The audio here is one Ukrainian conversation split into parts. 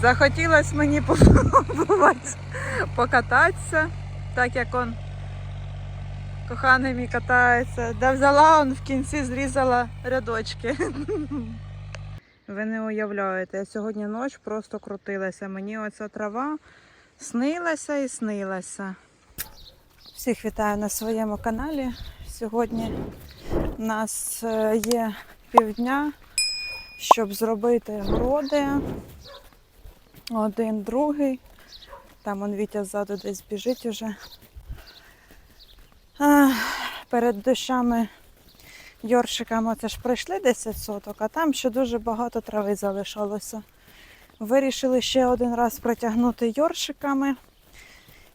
Захотілося мені попробувати покататися, так як он коханий мій катається. Да взяла он в кінці зрізала рядочки. Ви не уявляєте, я сьогодні ніч просто крутилася. Мені оця трава снилася і снилася. Всіх вітаю на своєму каналі. Сьогодні у нас е, є півдня, щоб зробити городи. Один, другий. Там он Вітя ззаду десь біжить уже. А, перед дощами Йоршиками це ж пройшли 10 соток, а там ще дуже багато трави залишалося. Вирішили ще один раз протягнути йоршиками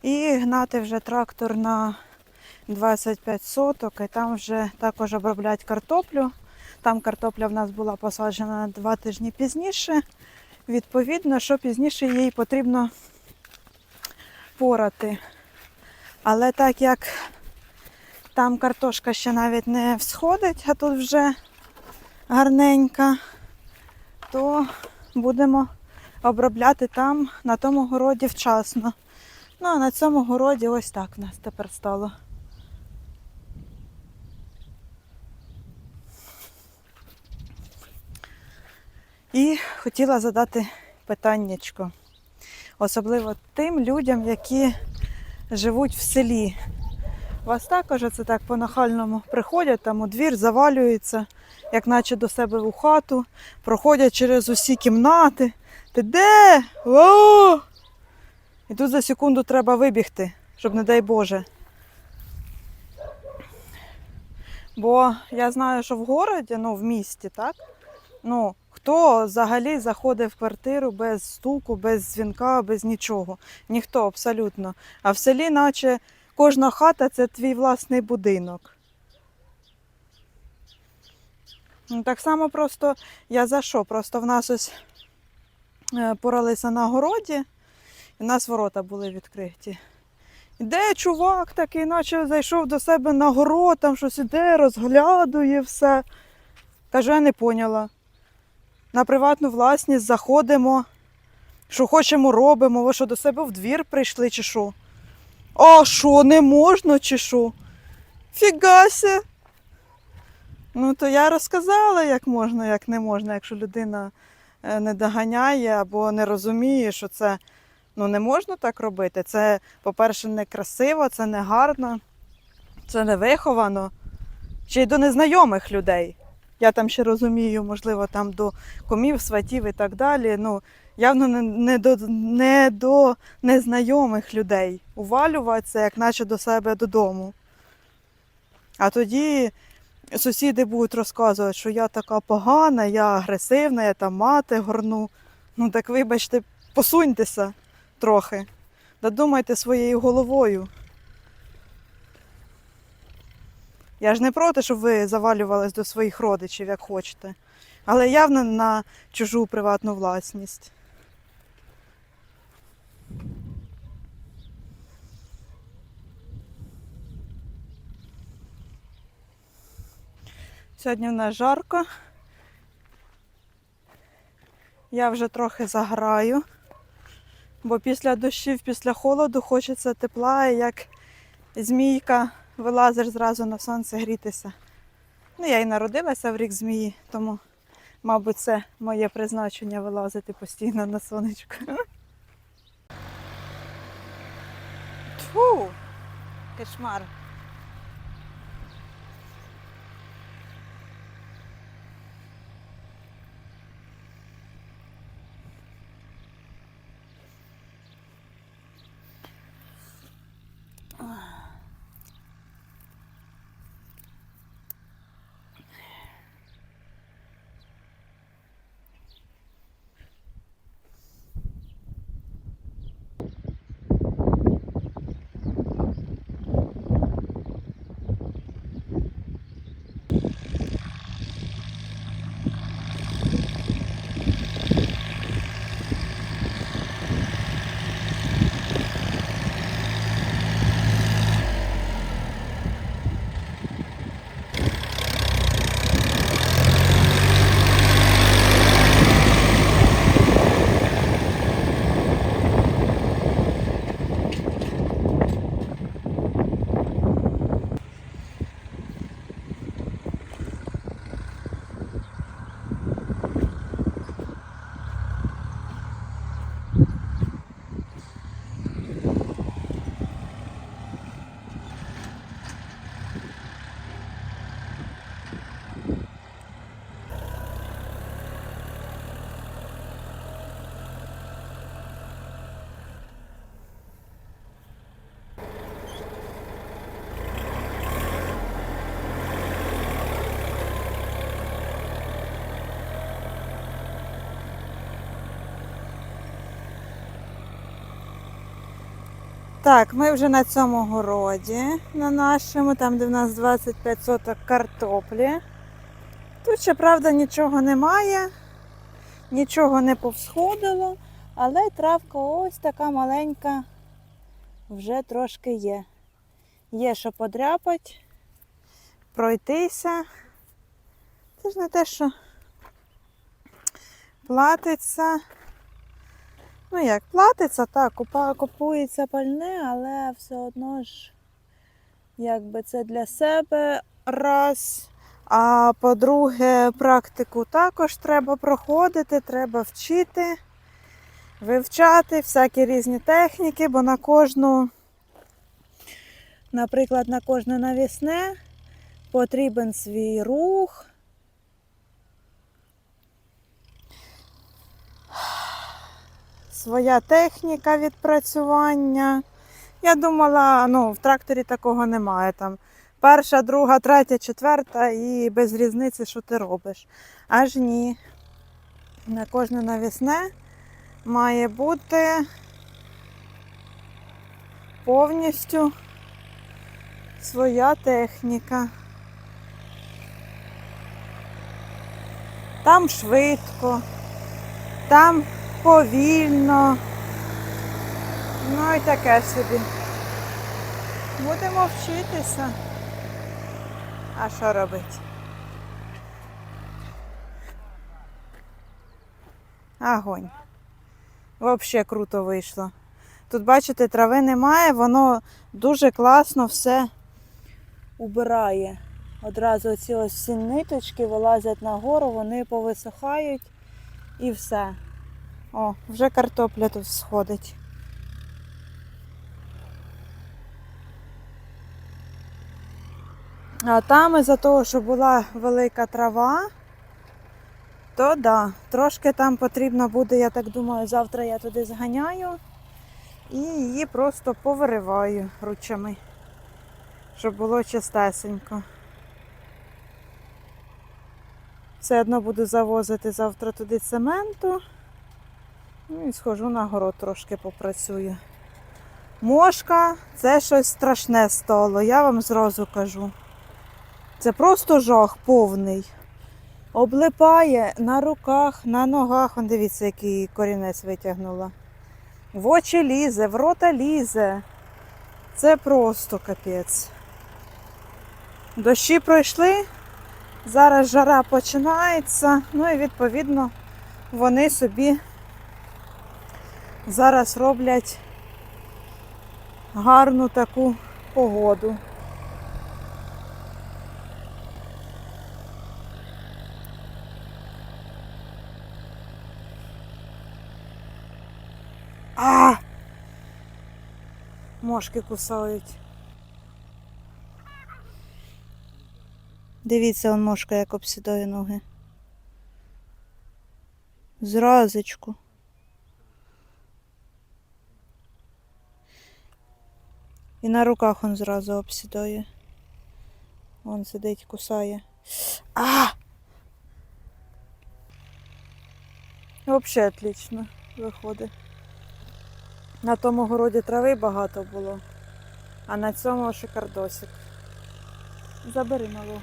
і гнати вже трактор на 25 соток, і там вже також обробляти картоплю. Там картопля в нас була посаджена два тижні пізніше. Відповідно, що пізніше їй потрібно порати. Але так як там картошка ще навіть не всходить, а тут вже гарненька, то будемо обробляти там, на тому городі вчасно. Ну, а на цьому городі ось так в нас тепер стало. І хотіла задати питаннячко. Особливо тим людям, які живуть в селі. Вас також це так по-нахальному приходять, там у двір завалюються, як наче до себе в хату, проходять через усі кімнати. Ти де? О! І тут за секунду треба вибігти, щоб не дай Боже. Бо я знаю, що в городі, ну в місті, так? Ну, хто взагалі заходить в квартиру без стуку, без дзвінка, без нічого? Ніхто абсолютно. А в селі, наче кожна хата це твій власний будинок. Ну, Так само просто я за що? Просто в нас ось е, поралися на городі, і в нас ворота були відкриті. Іде чувак такий, наче зайшов до себе на город, там щось іде, розглядує все. Кажу, я не поняла. На приватну власність заходимо, що хочемо, робимо. Ви що до себе в двір прийшли чи що? А що, не можна чи що? Фігася. Ну, то я розказала, як можна, як не можна, якщо людина е, не доганяє або не розуміє, що це ну, не можна так робити. Це, по-перше, не красиво, це не гарно, це не виховано. Ще й до незнайомих людей. Я там ще розумію, можливо, там до комів, сватів і так далі. Ну, явно не, до, не до незнайомих людей. Увалюватися, як наче до себе додому. А тоді сусіди будуть розказувати, що я така погана, я агресивна, я там мати горну. Ну так вибачте, посуньтеся трохи. Додумайте своєю головою. Я ж не проти, щоб ви завалювались до своїх родичів, як хочете. Але явно на чужу приватну власність. Сьогодні в нас жарко. Я вже трохи заграю, бо після дощів, після холоду хочеться тепла, як змійка вилазиш зразу на сонце грітися. Ну, я і народилася в рік змії, тому, мабуть, це моє призначення вилазити постійно на сонечко. Тьфу! Кошмар. Так, ми вже на цьому городі, на нашому, там, де в нас 25 соток картоплі. Тут ще, правда, нічого немає, нічого не повсходило, але травка ось така маленька вже трошки є. Є що подряпати, пройтися. Це ж не те, що платиться. Ну як, платиться, так, купується пальне, але все одно ж, якби це для себе раз. А по-друге, практику також треба проходити, треба вчити, вивчати всякі різні техніки, бо на кожну, наприклад, на кожне навісне потрібен свій рух. Своя техніка відпрацювання. Я думала, ну, в тракторі такого немає. Там перша, друга, третя, четверта і без різниці, що ти робиш. Аж ні. На кожне навісне має бути повністю своя техніка. Там швидко, там повільно. Ну і таке собі. Будемо вчитися. А що робити? Огонь. Взагалі круто вийшло. Тут, бачите, трави немає, воно дуже класно все убирає. Одразу ці ось всі ниточки вилазять нагору, вони повисихають і все. О, вже картопля тут сходить. А там із-за того, що була велика трава, то да, трошки там потрібно буде, я так думаю, завтра я туди зганяю і її просто повириваю ручами, щоб було чистесенько. Все одно буду завозити завтра туди цементу. Ну і схожу на город трошки попрацюю. Мошка це щось страшне стало, я вам зразу кажу. Це просто жах повний. Облипає на руках, на ногах. Вон дивіться, який корінець витягнула. В очі лізе, в рота лізе. Це просто капець. Дощі пройшли, зараз жара починається, ну і відповідно вони собі зараз роблять гарну таку погоду. А! Мошки кусають. Дивіться, он мошка як обсідає ноги. Зразочку. На руках он зразу обсідає. Вон сидить, кусає. А! Взагалі отлично виходить. На тому городі трави багато було, а на цьому шикардосик. Забери малого.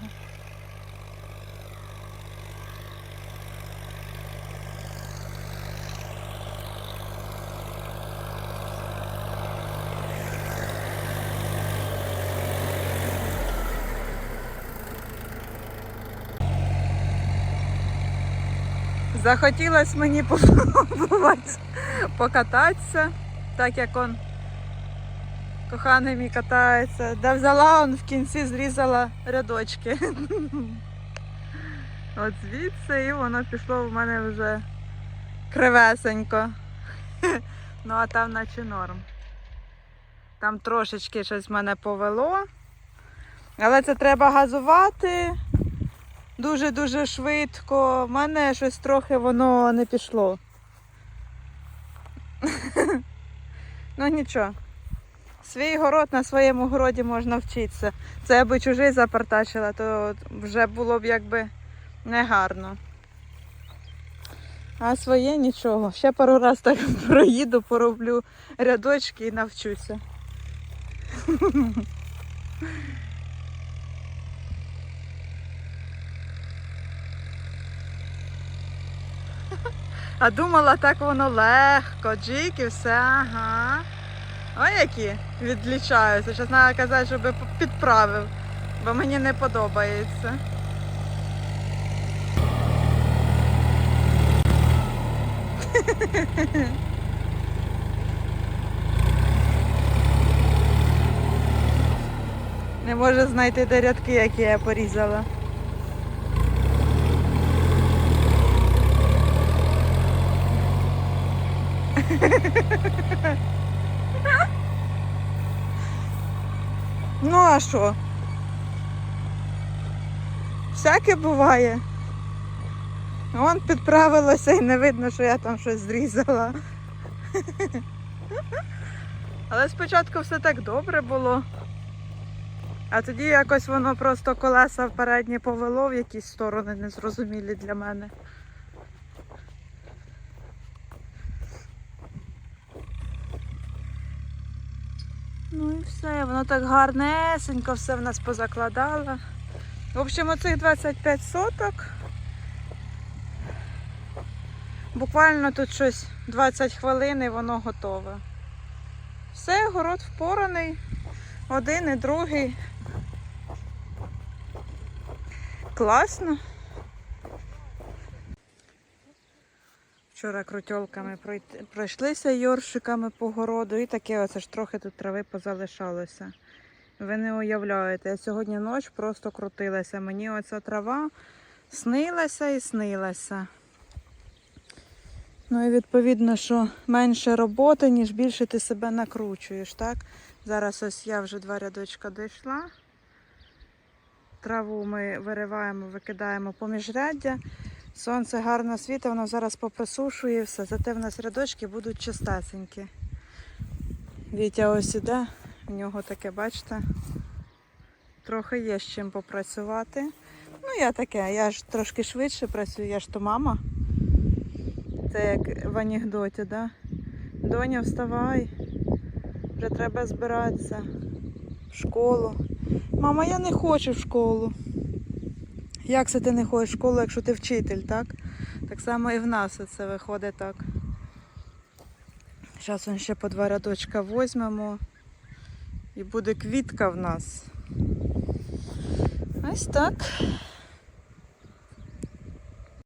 Захотілося мені попробувати покататися, так як он коханий мій катається. Да взяла он в кінці зрізала рядочки. От звідси і воно пішло в мене вже кривесенько. Ну а там наче норм. Там трошечки щось мене повело. Але це треба газувати дуже-дуже швидко. У мене щось трохи воно не пішло. Ну нічого. Свій город на своєму городі можна вчитися. Це аби чужий запартачила, то вже було б якби негарно. А своє нічого. Ще пару раз так проїду, пороблю рядочки і навчуся. А думала, так воно легко, джик і все, ага. Ой, які відлічаються. Зараз треба казати, щоб підправив, бо мені не подобається. Не може знайти де рядки, які я порізала. Ну а що? Всяке буває. Вон підправилося і не видно, що я там щось зрізала. Але спочатку все так добре було. А тоді якось воно просто колеса в передні повело в якісь сторони незрозумілі для мене. Все, воно так гарнесенько все в нас позакладало. В общем, оцих 25 соток. Буквально тут щось 20 хвилин і воно готове. Все, город впораний. Один і другий. Класно. Вчора крутьолками пройшлися йоршиками по городу і таке оце ж трохи тут трави позалишалося. Ви не уявляєте, я сьогодні ніч просто крутилася. Мені оця трава снилася і снилася. Ну і відповідно, що менше роботи, ніж більше ти себе накручуєш, так? Зараз ось я вже два рядочка дійшла. Траву ми вириваємо, викидаємо поміж ряддя. Сонце гарно світить, воно зараз поприсушує все, зате в нас рядочки будуть чистесенькі. Вітя ось іде, в нього таке, бачите, трохи є з чим попрацювати. Ну, я таке, я ж трошки швидше працюю, я ж то мама. Це як в анекдоті, да? Доня, вставай, вже треба збиратися в школу. Мама, я не хочу в школу. Як це ти не ходиш в школу, якщо ти вчитель, так? Так само і в нас це виходить так. Зараз ще по два рядочка візьмемо. І буде квітка в нас. Ось так.